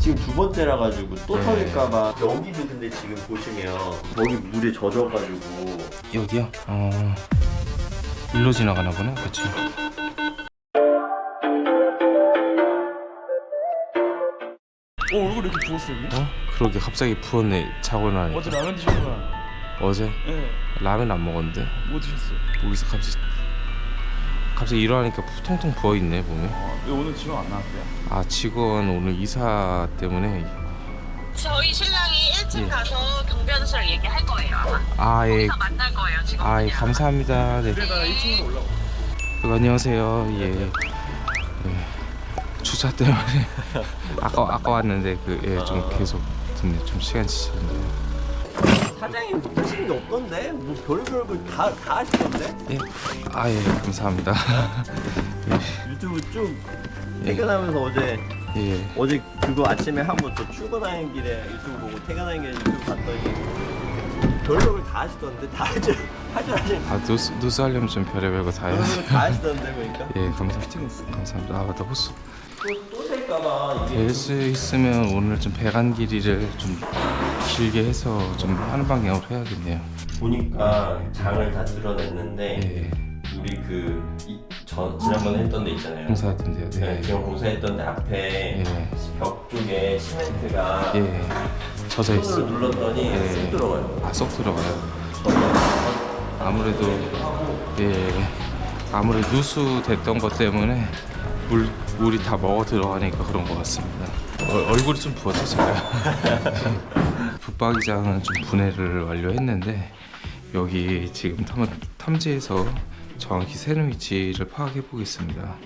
지금 두 번째라 가지고 또 터질까봐. 여기도 근데 지금 보시면 거기 물에 젖어가지고. 여기요? 어. 일로 지나가나 보네. 그치? 어 얼굴 이렇게 부었어 여기? 어? 그러게. 갑자기 부었네. 자고 일어나니까 어제 라면 드셨구나. 어제? 예. 라면 안 먹었는데. 뭐 드셨어요? 여기서 갑자기 갑자기 일어나니까 부- 통통 부어있네 몸에 아, 왜 오늘 지금 안 나왔어요? 아 직원 오늘 이사 때문에 저희 신랑이 1층 예. 가서 경비 아저씨랑 얘기할 거예요 아마 아예 거기서 만날 거예요 지금 아, 예, 그냥. 감사합니다. 네. 그래다 1층으로 올라가 그, 안녕하세요. 예. 예. 주차 때문에 아까 아까 왔는데 그 예 좀 계속 듣네. 좀 시간 지체인데. 사장님 못하시는 게 없던데? 뭐 별별 걸다 다 하시던데? 예. 아 예, 감사합니다. 유튜브 쭉 예. 퇴근하면서 어제 예. 어제 그거 아침에 하고 저 출근하는 길에 유튜브 보고 퇴근하는 길에 유튜브 봤더니 별별 다 하시던데 다 하죠 하죠 하죠 아 누수 누수 하려면 좀 별의별 거 다 해야지. 별별 다 하시던데 보니까 예, 감사 감사합니다. 아 맞다 호수. 또또 될까봐 이게 될 수 있으면 오늘 좀 배관 길이를 좀 길게 해서 좀 하는 방향으로 해야겠네요. 보니까 장을 다 드러냈는데 예. 우리 그 이, 전, 지난번에 했던 데 있잖아요. 공사하던데요. 네, 네. 지금 공사했던 데 앞에 예. 벽 쪽에 시멘트가 예. 젖어 있어. 손으로 눌렀더니 예. 쑥 들어가요. 아, 쏙 들어가요. 아무래도 예 아무래도 누수 됐던 것 때문에 물 물이 다 먹어 들어가니까 그런 것 같습니다. 어, 얼굴이 좀 제가. 붙박이장은 좀 분해를 완료했는데 여기 지금 탐, 탐지해서 정확히 새는 위치를 파악해 보겠습니다.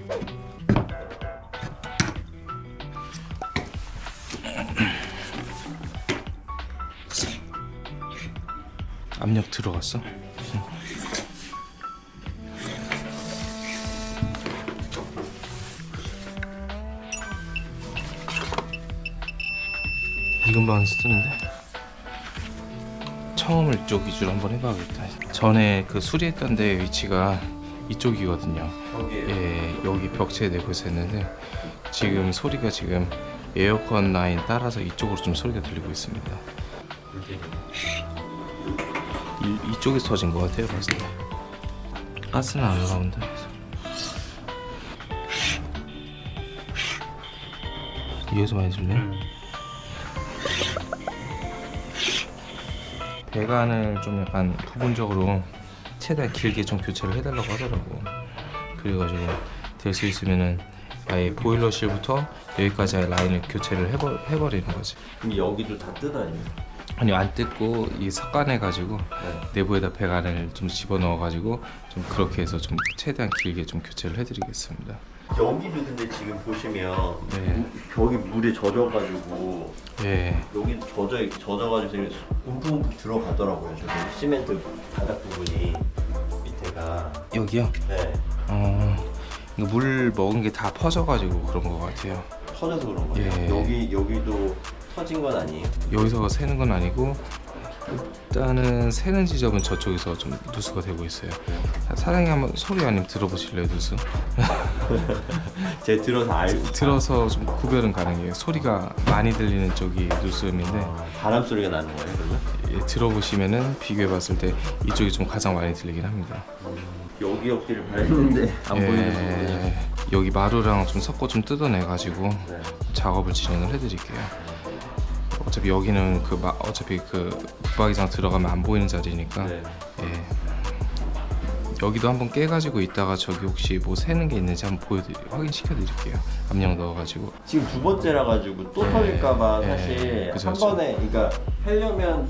압력 들어갔어? 이 근방에서 뜨는데? 처음을 이쪽 위주로 한번 해봐야겠다. 전에 그 수리했던 데 위치가 이쪽이거든요. 예, 여기 벽체 내부에서 했는데 지금 소리가 지금 에어컨 라인 따라서 이쪽으로 좀 소리가 들리고 있습니다. 이, 이쪽에서 터진 것 같아요, 봤을 때. 가스는 안 나온다. 이어서 많이 들네. 배관을 좀 약간 부분적으로 최대한 길게 좀 교체를 해달라고 하더라고. 그래가지고 될 수 있으면은 아예 보일러실부터 여기까지 아예 라인을 교체를 해버, 해버리는 거지. 그럼 여기도 다 뜯어요. 아니 안 뜯고 이 삭간해 가지고 네. 내부에다 배관을 좀 집어 넣어 가지고 좀 그렇게 해서 좀 최대한 길게 좀 교체를 해드리겠습니다. 여기도 근데 지금 보시면 네. 벽이 물에 젖어가지고 예. 여기 젖어 젖어가지고 움푹움푹 들어가더라고요. 저기 시멘트 바닥 부분이 밑에가 여기요. 네 어. 이거 물 먹은 게 다 퍼져가지고 그런 것 같아요. 터져서 그런 거예요. 예. 여기 여기도 터진 건 아니에요. 여기서 새는 건 아니고 일단은 새는 지점은 저쪽에서 좀 누수가 되고 있어요. 사장님 한번 소리 아니면 들어보실래요 누수? 제가 들어서 알 들어서 좀 구별은 가능해요. 소리가 많이 들리는 쪽이 누수음인데 아, 바람 소리가 나는 거예요, 그러면? 예, 들어보시면은 비교해봤을 때 이쪽이 좀 가장 많이 들리긴 합니다. 여기 옆뒤를 봐야겠는데 안 보이는 부분이. 예, 여기 마루랑 좀 섞어 좀 뜯어내가지고 네. 작업을 진행을 해드릴게요. 어차피 여기는 그 마, 어차피 그 붙박이장 들어가면 안 보이는 자리니까 네. 예. 여기도 한번 깨가지고 있다가 저기 혹시 뭐 새는 게 있는지 한번 보여드리 확인시켜 드릴게요. 압력 넣어가지고 지금 두 번째라 가지고 또 네. 터질까봐 네. 사실 그죠, 한 그죠. 번에 그러니까 하려면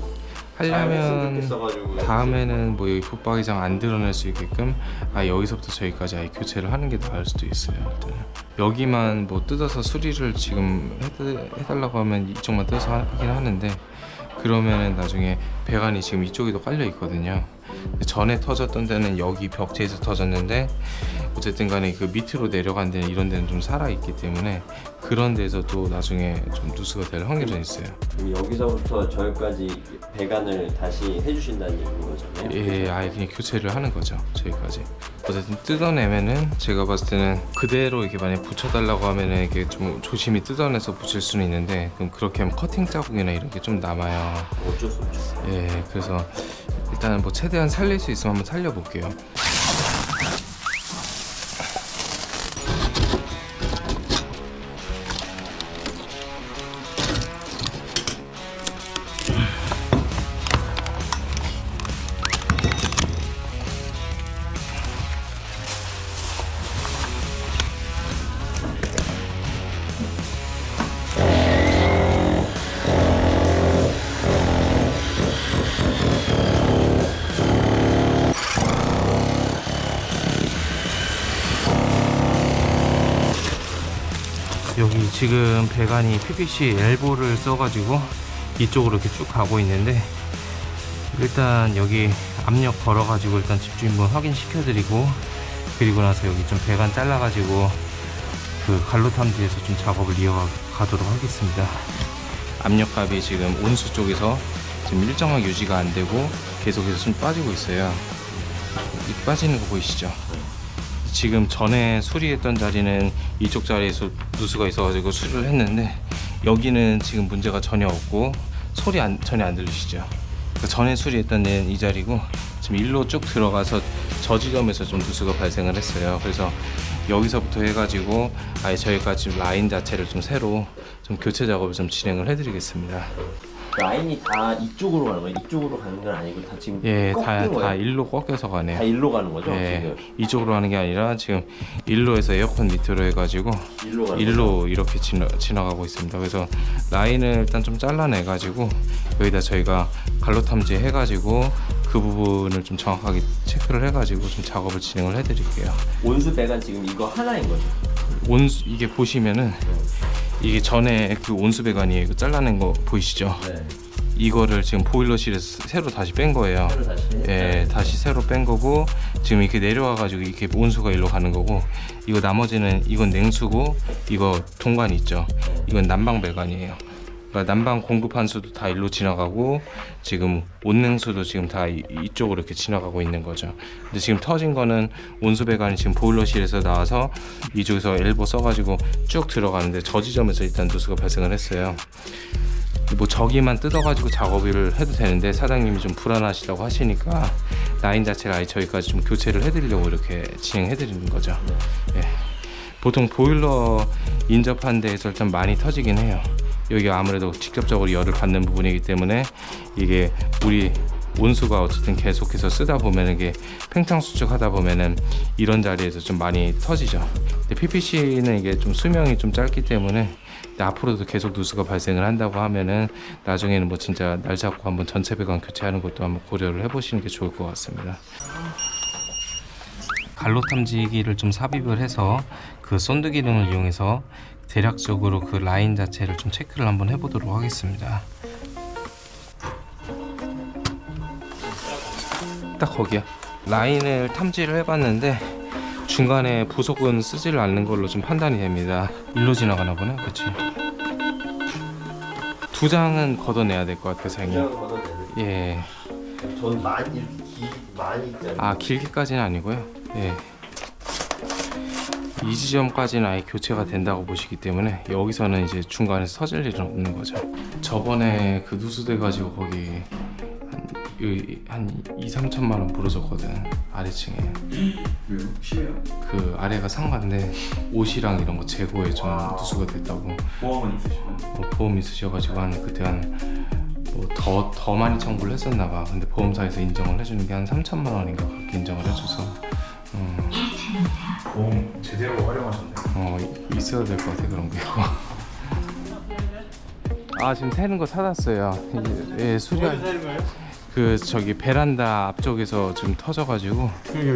하려면 다음에는 뭐 여기 붙박이장 안 드러낼 수 있게끔 아 여기서부터 저기까지 아예 교체를 하는 게 나을 수도 있어요. 일단은. 여기만 뭐 뜯어서 수리를 지금 해드, 해달라고 하면 이쪽만 뜯어서 하긴 하는데 그러면은 나중에 배관이 지금 이쪽에도 깔려 있거든요. 전에 터졌던 데는 여기 벽체에서 터졌는데 어쨌든 간에 그 밑으로 내려간 데는 이런 데는 좀 살아있기 때문에 그런 데서도 나중에 좀 누수가 될 확률은 있어요. 여기서부터 저기까지 배관을 다시 해주신다는 얘기인 거잖아요. 예, 아예 그냥 교체를 하는 거죠. 저희까지. 어쨌든 뜯어내면은 제가 봤을 때는 그대로 이렇게 만약 붙여달라고 하면은 이게 좀 조심히 뜯어내서 붙일 수는 있는데 그럼 그렇게 하면 커팅 자국이나 이런 게 좀 남아요. 어쩔 수 없죠. 예, 그래서 일단은 뭐 최대한 살릴 수 있으면 한번 살려볼게요. 여기 지금 배관이 PPC 엘보를 써가지고 이쪽으로 이렇게 쭉 가고 있는데 일단 여기 압력 걸어가지고 일단 집주인분 확인시켜 드리고 그리고 나서 여기 좀 배관 잘라가지고 그 갈로탐지에서 좀 작업을 이어가도록 하겠습니다. 압력값이 지금 온수 쪽에서 지금 일정하게 유지가 안 되고 계속해서 좀 빠지고 있어요. 이 빠지는 거 보이시죠? 지금 전에 수리했던 자리는 이쪽 자리에서 누수가 있어가지고 수리를 했는데 여기는 지금 문제가 전혀 없고 소리 안, 전혀 안 들리시죠? 그 전에 수리했던 데는 이 자리고 지금 일로 쭉 들어가서 저 지점에서 좀 누수가 발생을 했어요. 그래서 여기서부터 해가지고 아예 저희가 지금 라인 자체를 좀 새로 좀 교체 작업을 좀 진행을 해드리겠습니다. 라인이 다 이쪽으로 가는 거예요? 이쪽으로 가는 건 아니고 다 지금 예, 꺾인 다, 거예요? 다 일로 꺾여서 가네요. 다 일로 가는 거죠? 예, 지금 이쪽으로 가는 게 아니라 지금 일로에서 에어컨 밑으로 해가지고 일로 가는 거죠? 일로 이렇게 지나, 지나가고 있습니다. 그래서 라인을 일단 좀 잘라내가지고 여기다 저희가 갈로 탐지 해가지고 그 부분을 좀 정확하게 체크를 해가지고 좀 작업을 진행을 해드릴게요. 온수 배관 지금 이거 하나인 거죠? 온수 이게 보시면은 이게 전에 그 온수 배관이에요. 그 잘라낸 거 보이시죠? 네. 이거를 지금 보일러실에서 새로 다시 뺀 거예요. 새로 다시 예, 다시 새로 뺀 거고 지금 이렇게 내려와가지고 이렇게 온수가 일로 가는 거고 이거 나머지는 이건 냉수고 이거 동관이 있죠. 이건 난방 배관이에요. 그러니까 난방 공급한 수도 다 일로 지나가고 지금 온냉수도 지금 다 이, 이쪽으로 이렇게 지나가고 있는 거죠. 근데 지금 터진 거는 온수 배관이 지금 보일러실에서 나와서 이쪽에서 엘보 써가지고 쭉 들어가는데 저 지점에서 일단 누수가 발생을 했어요. 뭐 저기만 뜯어가지고 작업을 해도 되는데 사장님이 좀 불안하시다고 하시니까 라인 자체를 아예 저희까지 좀 교체를 해드리려고 이렇게 진행해 드리는 거죠. 예. 보통 보일러 인접한 데에서 일단 많이 터지긴 해요. 여기가 아무래도 직접적으로 열을 받는 부분이기 때문에 이게 물이 온수가 어쨌든 계속해서 쓰다 보면 이게 팽창 수축하다 보면은 이런 자리에서 좀 많이 터지죠. 근데 PPC는 이게 좀 수명이 좀 짧기 때문에 앞으로도 계속 누수가 발생을 한다고 하면은 나중에는 뭐 진짜 날 잡고 한번 전체 배관 교체하는 것도 한번 고려를 해보시는 게 좋을 것 같습니다. 갈로 탐지기를 좀 삽입을 해서 그 쏜드 기능을 이용해서 대략적으로 그 라인 자체를 좀 체크를 한번 해보도록 하겠습니다. 딱 거기야. 라인을 탐지를 해봤는데 중간에 부속은 쓰지를 않는 걸로 좀 판단이 됩니다. 일로 지나가나 보네, 그렇지? 두 장은 걷어내야 될 것 같아, 걷어내는 예. 전 많이 이렇게 길 많이 있잖아요 아 길게까지는 아니고요. 예. 이 지점까지는 아예 교체가 된다고 보시기 때문에 여기서는 이제 중간에서 터질 일은 없는 거죠. 저번에 그 누수돼 가지고 거기 한, 이- 한 2, 3천만 원 부러졌거든 아래층에. 왜요? 심해요? 그 아래가 상가인데 옷이랑 이런 거 재고에 좀 누수가 됐다고 보험은 있으시고 뭐 보험 있으셔가지고 한 그때 한뭐더 더 많이 청구를 했었나 봐. 근데 보험사에서 인정을 해주는 게 한 3천만 원인가 그렇게 인정을 해줘서 음, 보험 제대로 활용하셨네 어 이- 있어야 될 것 같아 그런 게. 아 지금 새는 거 찾았어요. 예, 예 수리 그 저기 베란다 앞쪽에서 좀 터져가지고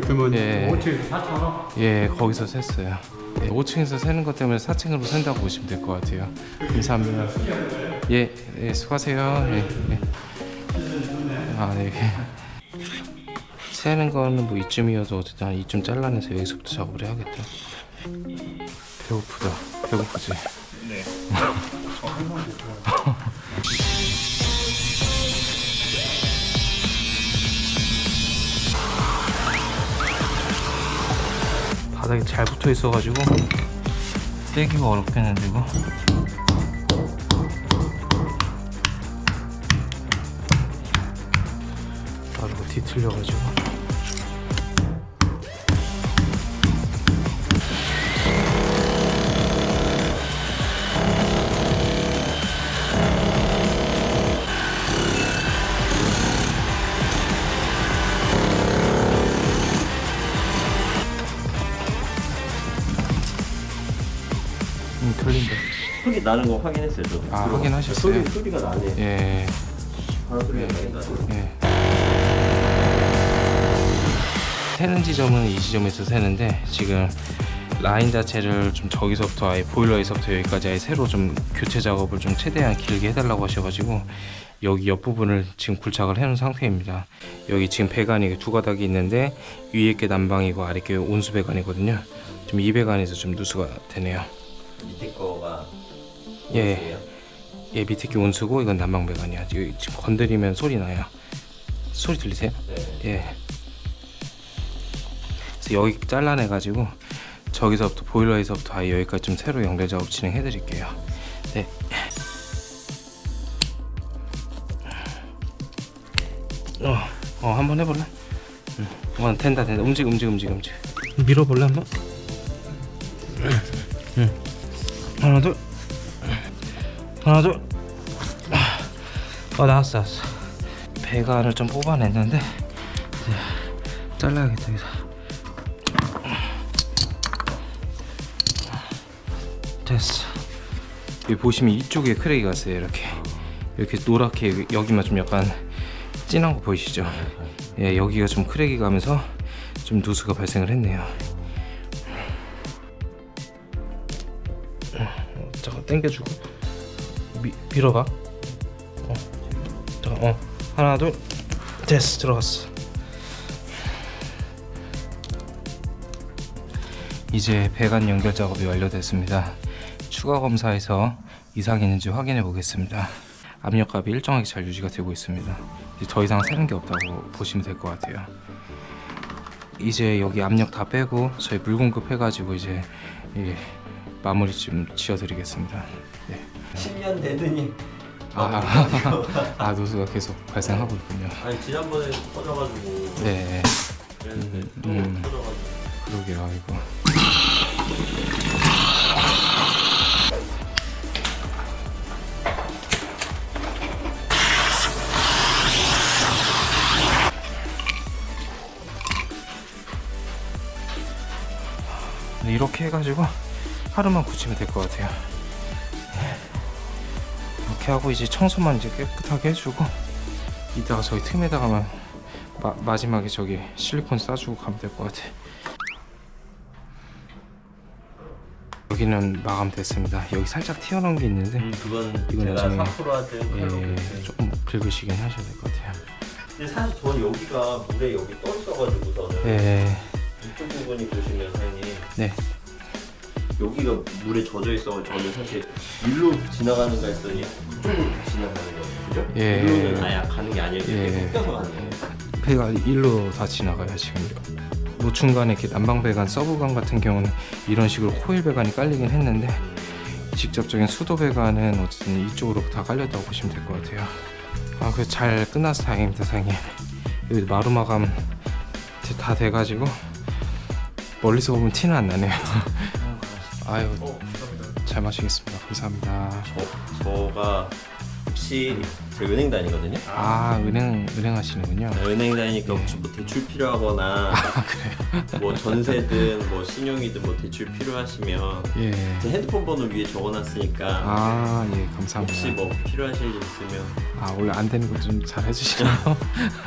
그러면 예. 5층에서 4천 원? 예 거기서 샜어요. 예, 5층에서 새는 것 때문에 4층으로 샌다고 보시면 될 것 같아요. 감사합니다. 예, 예 수고하세요. 예, 예. 아 네. 새는 거는 뭐 이쯤이어도 어쨌든 한 이쯤 잘라내서 여기서부터 작업을 해야겠다. 배고프다. 배고프지? 네. 바닥에 잘 붙어 있어가지고 떼기가 어렵겠는데 이거. 바로 뒤틀려가지고. 소리 나는 거 확인했어요 저도 아, 들어. 확인하셨어요? 소리, 소리가 나네 예. 바로 소리가 나네 예. 새는 지점은 이 지점에서 새는데 지금 라인 자체를 좀 저기서부터 아예 보일러에서부터 여기까지 아예 새로 좀 교체 작업을 좀 최대한 길게 해달라고 하셔가지고 여기 옆 부분을 지금 굴착을 해놓은 상태입니다. 여기 지금 배관이 두 가닥이 있는데 위에 게 난방이고 아래 게 온수 배관이거든요. 좀 이 배관에서 좀 누수가 되네요. 밑에 거 가 예. 얘 밑에 게 온수고 이건 난방 배관이야. 지금 건드리면 소리 나요. 소리 들리세요? 네. 예. 그래서 여기 잘라내 가지고 저기서부터 보일러에서부터 아예 여기까지 좀 새로 연결 작업 진행해 드릴게요. 네. 어, 어 한번 해볼래? 응. 어, 된다 된다. 움직 움직 움직 움직. 밀어볼래 한번? 응. 응. 하나 둘. 하나 둘. 어 나왔어 나왔어. 배관을 좀 뽑아냈는데 이제 잘라야겠다 여기서. 됐어. 여기 보시면 이쪽에 크랙이 갔어요 이렇게. 이렇게 노랗게 여기- 여기만 좀 약간 진한 거 보이시죠? 예 여기가 좀 크랙이 가면서 좀 누수가 발생을 했네요. 어, 잠깐 당겨주고 미, 밀어봐 어 잠깐 어. 하나 둘. 됐어 들어갔어. 이제 배관 연결 작업이 완료됐습니다. 추가 검사에서 이상이 있는지 확인해 보겠습니다. 압력값이 일정하게 잘 유지가 되고 있습니다. 더 이상 새는 게 없다고 보시면 될 것 같아요. 이제 여기 압력 다 빼고 저희 물 공급 해 가지고 이제 이 마무리 좀 지어 드리겠습니다. 네. 10년 되더니 아, 아 노수가 계속 발생하고 있군요. 아니 지난번에 터져가지고. 네. 그랬는데 또 음. 터져가지고. 그러게요 아이고. 네, 이렇게 해가지고 하루만 굳히면 될 것 같아요 이렇게 하고 이제 청소만 이제 깨끗하게 해주고 이따가 저기 틈에다가만 마, 마지막에 저기 실리콘 싸주고 가면 될 것 같아. 여기는 마감됐습니다. 여기 살짝 튀어나온 게 있는데 음, 그건 이건 제가 나중에- 4% 하든 예, 조금 긁으시긴 하셔야 될 것 같아요. 근데 사실 저 여기가 물에 여기 떠 있어가지고서는 예, 이쪽 부분이 보시면 사장님 네, 여기가 물에 젖어 있어서 저는 사실 일로 지나가는가 했더니 그쪽으로 지나가는 거예요. 그죠? 예. 일로는 아예 가는 게 아니에요. 예. 이렇게 껴서 가는 거예요. 배가 일로 다 지나가요 지금. 뭐 중간에 이렇게 난방 배관, 서브관 같은 경우는 이런 식으로 코일 배관이 깔리긴 했는데 직접적인 수도 배관은 어쨌든 이쪽으로 다 깔렸다고 보시면 될 것 같아요. 아, 그잘 끝나서 다행입니다, 사장님. 여기 마루 마감 다 돼가지고 멀리서 보면 티는 안 나네요. 아유, 잘 마시겠습니다. 감사합니다. 저, 저가 혹시 제 은행 다니거든요. 아, 은행 은행 하시는군요. 은행 다니니까 혹시 뭐 대출 필요하거나 뭐 전세든 뭐 신용이든 뭐 대출 필요하시면 예. 제 핸드폰 번호 위에 적어놨으니까 아, 예, 감사합니다. 혹시 뭐 필요하실 일 있으면 아, 원래 안 되는 거 좀 잘 해주시나요?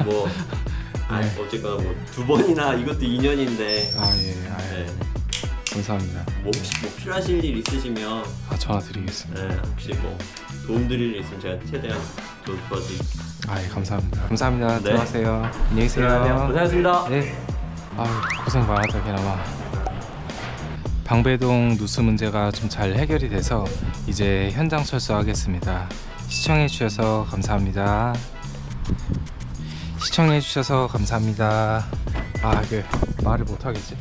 뭐 아, 네. 어쨌거나 뭐 두 번이나 이것도 인연인데 아, 예, 아, 예. 네. 감사합니다. 뭐 혹시 뭐 필요하실 일 있으시면 아 전화 드리겠습니다. 네, 혹시 뭐 도움 드릴 일 있으면 제가 최대한 도, 도와드릴게요. 아 예, 감사합니다. 감사합니다. 네. 들어가세요. 안녕히 계세요. 안녕. 고생하셨습니다. 네. 아유 고생 많았다 개나마. 방배동 누수 문제가 좀 잘 해결이 돼서 이제 현장 철수하겠습니다. 시청해 주셔서 감사합니다. 시청해 주셔서 감사합니다. 아, 그 말을 못 하겠지.